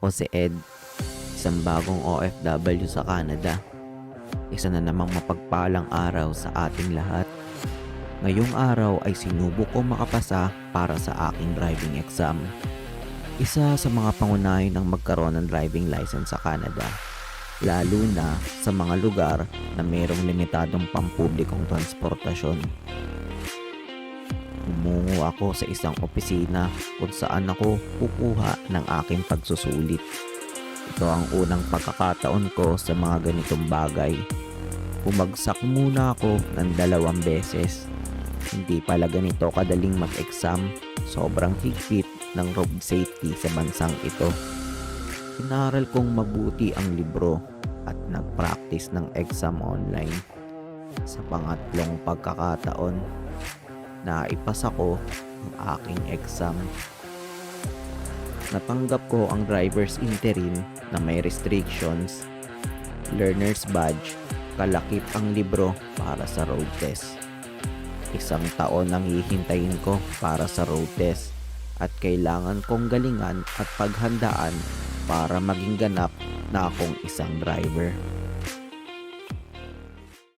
Ako si Ed, isang bagong OFW sa Canada. Isa na namang mapagpalang araw sa ating lahat. Ngayong araw ay sinubok ko makapasa para sa aking driving exam. Isa sa mga pangunahin ng magkaroon ng driving license sa Canada. Lalo na sa mga lugar na mayroong limitadong pampublikong transportasyon. Umungo ako sa isang opisina kung saan ako kukuha ng aking pagsusulit. Ito ang unang pagkakataon ko sa mga ganitong bagay. Bumagsak muna ako ng dalawang beses. Hindi pala ganito kadaling mag-exam. Sobrang higpit ng road safety sa bansang ito. Inaral kong mabuti ang libro at nag-practice ng exam online. Sa pangatlong pagkakataon, naipasa ko ang aking exam. Natanggap ko ang driver's interim na may restrictions, learner's badge, kalakip ang libro para sa road test. Isang taon ang hihintayin ko para sa road test at kailangan kong galingan at paghandaan para maging ganap na akong isang driver.